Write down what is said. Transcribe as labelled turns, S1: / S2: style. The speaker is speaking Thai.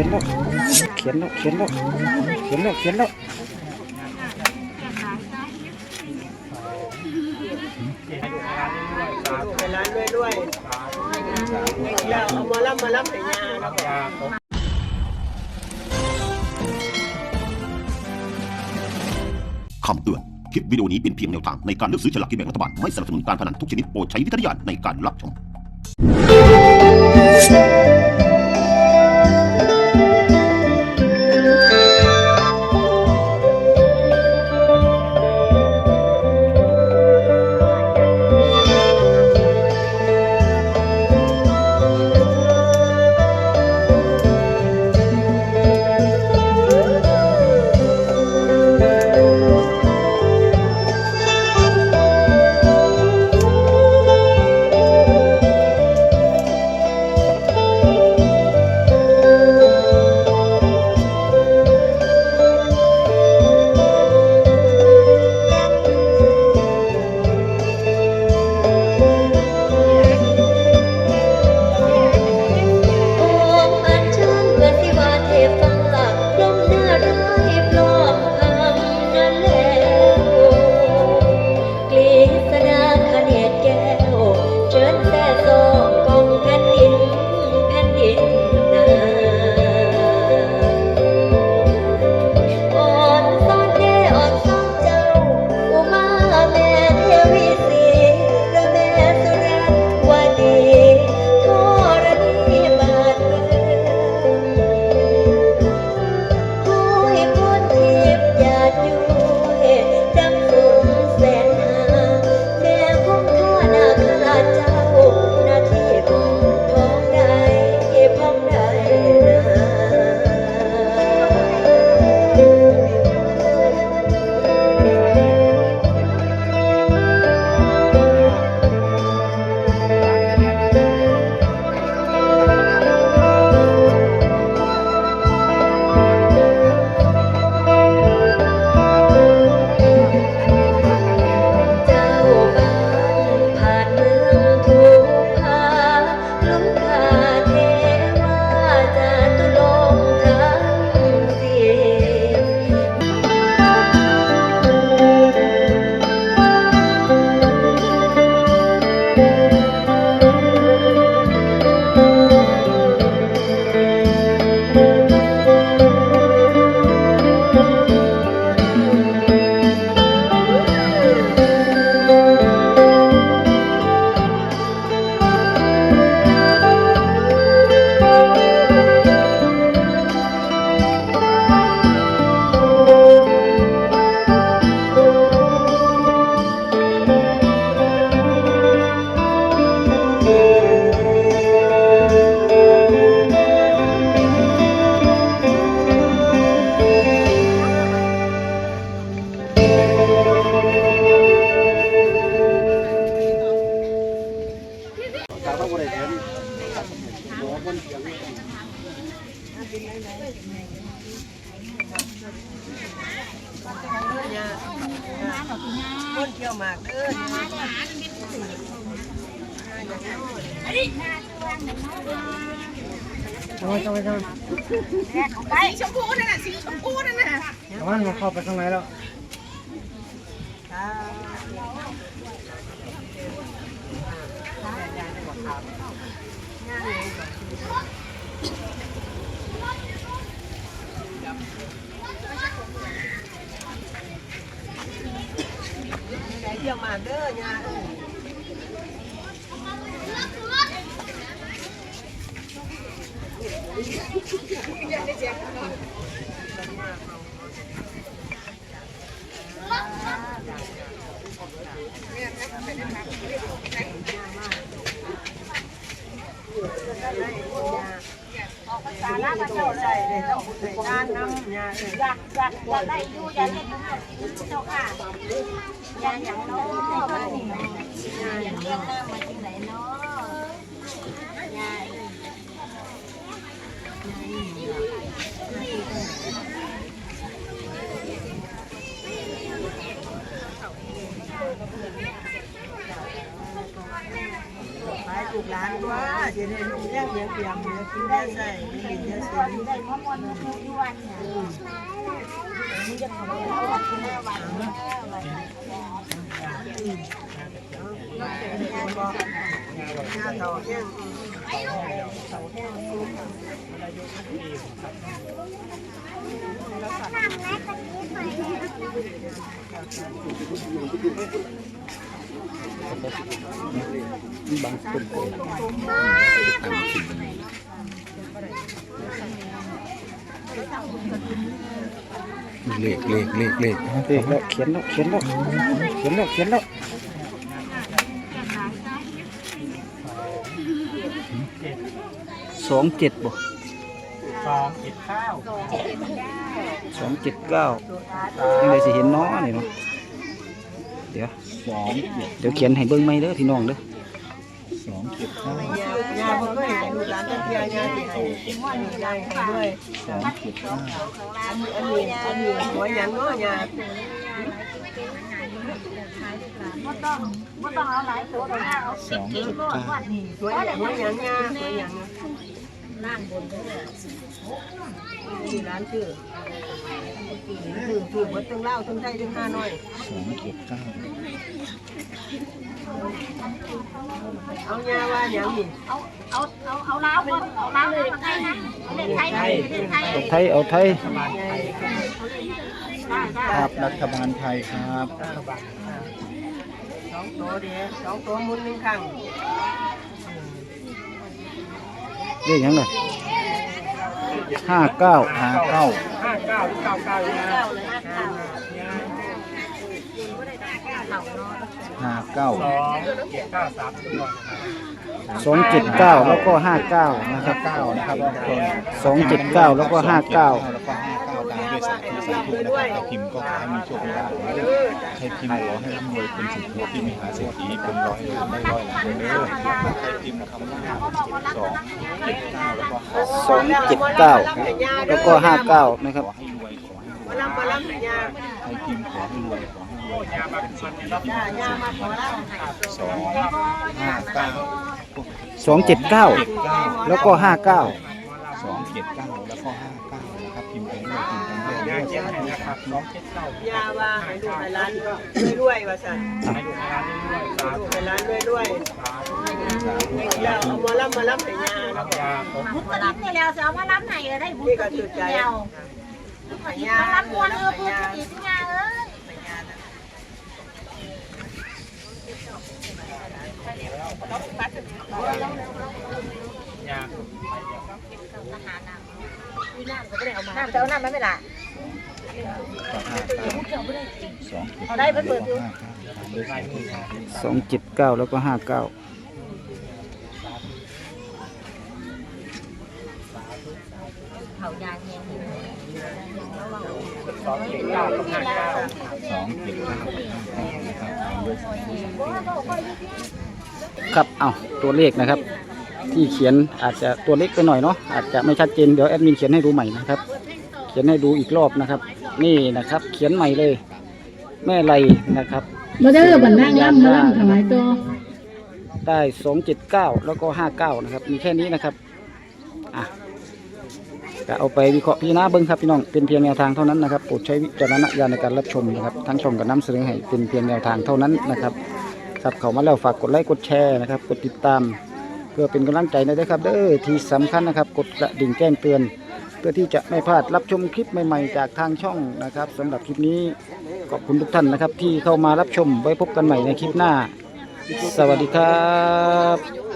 S1: ขียนแล้วเขียนแล้วเขียนแล้วเขียนแล้วเขียนแล้ว
S2: ไปร้านด้วยด้วยเอามารับมารับไปยา
S3: คำเตือน คลิปวิดีโอนี้เป็นเพียงแนวทางในการเลือกซื้อฉลากกินแบ่งรัฐบาล ไม่สนับสนุนการพนันทุกชนิดโปรดใช้วิจารณญาณในการรับชม
S4: คนเที่ยว
S2: มากเด้อ
S1: ทำไมทำไมทำไม
S5: ไปชมพูนั่นน่ะสีชมพูนั่นน่ะ
S1: ทำไมมาเข้าไปข้างในแล้ว
S2: เที่ยวหมากเด้อยา
S5: ส เจ้าเล
S2: ใส่
S5: ย
S2: เลยต้องานน้ำยาเออ
S5: อยากอยากอยากได้อยู่อยากได้อยู่เจ้าค่ะยาอย่างน้อยาอย่างเลี้ยงน้ำมาที่ไหนน้อยา
S2: ไป ลูกหลานว่าสิขียนให้ลูกแยกเลี้ยงเปียกเลี้ยงกินได้ใส่กินได้ใส่
S5: ได้มะม่วงทุกวันเนี่ยนี่จะของเราวันที่ห้าวันเนี่ย
S2: หน้าเตาแห้ง
S1: บางต้นโพเลขเลขเลขเลขเลขแล้วเขียนแล้วเขียนแล้วเขียนแล้วเขียนแล้วสองเจ็ดบ่
S2: สองเจ็ดข้าว
S1: สองเจ็ดเก้ายังไงสิเห็นน้อนี่เนาะ เดี๋ยวสองเดี๋ยวเขียนให้เบิ่งไหมเด้อพี่น้องเด้อสองเจ็ดเก้ายา
S2: เพิ่งก็เห็นดูร้านตะเกียงยาติดให้ยายให้ด้วย
S1: สองเจ็ดเก้า
S2: อันนี้อันนี้อันนี้หัวยันเนาะยา
S5: ไม่ต้องไม่ต้องเอาหลายตัวหรอกนะเอาสิบกิโลวันนี้
S2: หัวยันหัวยันยาหัวยัน
S5: ล่างบนเลย
S2: ที่ร้านชื่อ ถือถือวัดตึงเล่าตึงไทยตึงห้าน้อย
S1: สองเจ็ดเก้า
S2: เอายาว่าอย่างนี้
S5: เอาเอาเอาเอาล้าวคนเอาเล้าเลยไทยนะเล่นไทยนะเล่นไทย
S1: เอาไทยเอาไทยครับรัฐบาลไทยครับ
S2: สองตัวเดียวสองตัวมุนหนึ่งครั้ง
S1: เรียกยังไง ห้าเก้าห้าเก้า
S2: ห้าเก้าเก้าเก้าเก้า
S5: เลยนะ
S1: ห้าเก้า
S2: สองเจ็ดเก้าสามตัว
S1: สองเจ็ดเก้าแล้วก็ห้าเก้านะครับ
S6: เก้านะครับ
S1: สองเจ็ดเก้าแล้วก็ห้าเก้า
S6: ด้วยสาธุสาธุนะครับถ้าพิมพ์ก็ขอให้มีโชคมีลาภเด้อให้พิมพ์ขอให้ร่ำรวยเป็นสิทธิที่มีหาเศรษฐีเป็นร้อยล้านได้ร้อยล้านเด้อให้พิมพ์คำว่าสองเจ็ดเก้าแล้วก็
S1: สองเจ็ดเก้าแล้วก็ห้าเก้านะครับ
S6: ขอให้รวยขอให้รวย
S2: มาลำมาลำให้ยา
S6: ให้พิมพ์ขอให้รวยขอให้รวยเป็นสิทธิที่
S2: ยายามาขอล
S6: สองห้าเก้า
S1: สองเจ็ดเก้าแล้วก็ห้าเก้า
S6: สองเจ็ดเก้าแล้วก็ห้าเก้านะครับพิมพ์ไปเรื่อยพิมพ์ ไปเรื่อยเด้อสาธุสาธุำ
S2: ยาว่าให้ลูกให้ร้านรวยๆว่าสั่นให้ลูกให้ร้านรวยๆแล้วเอามาลำมาลำให้ยา
S5: บุกระดิ่งนี่แล้วจะเอามาล้ำไหนก็ได้บุญกระดิ่งนี่แล้วบุญกระดิ่งมาล้ำมวนเออบุญกระดิ่งเนี่ยเอ้ยน้ำจะเอาน้ำมาไม่ละ
S6: สอง
S5: เอาได้เปิดเปิดดู
S1: สองเจ็ดเก้าแล้วก็ห้าเก้า
S5: เขายาเงี้ย
S6: สองเจ็ดเก้านะครับตามด้วยสาธุสาธุ
S1: ครับเอาตัวเลขนะครับ ที่เขียนอาจจะตัวเล็กไปหน่อยเนาะอาจจะไม่ชัดเจนเดี๋ยวแอดมินเขียนให้ดูใหม่นะครับ เขียนให้ดูอีกรอบนะครับ นี่นะครับ เขียนใหม่เลย แม่ไรนะครับ
S7: มาเด้อบันนั่งล่ำมาล่ำถวายตัว
S1: ได้สองเจ็ดเก้าแล้วก็ห้าเก้านะครับ มีแค่นี้นะครับอะก็เอาไปวิเคราะห์พิจารณาเบิ้งครับพี่น้องเป็นเพียงแนวทางเท่านั้นนะครับโปรดใช้วิจารณญาณในการรับชมนะครับทั้งช่องกับน้ำเสนอให้เป็นเพียงแนวทางเท่านั้นนะครับครับเข้ามาแล้วฝากกดไลค์กดแชร์นะครับ กดติดตาม เพื่อเป็นกำลังใจหนะครับ เด้อที่สำคัญนะครับ กดกระดิ่งแจ้งเตือน เพื่อที่จะไม่พลาดรับชมคลิปใหม่ๆ จากทางช่องนะครับสำหรับคลิปนี้ขอบคุณทุกท่านนะครับ ที่เข้ามารับชมไว้พบกันใหม่ในคลิปหน้า สวัสดีครับ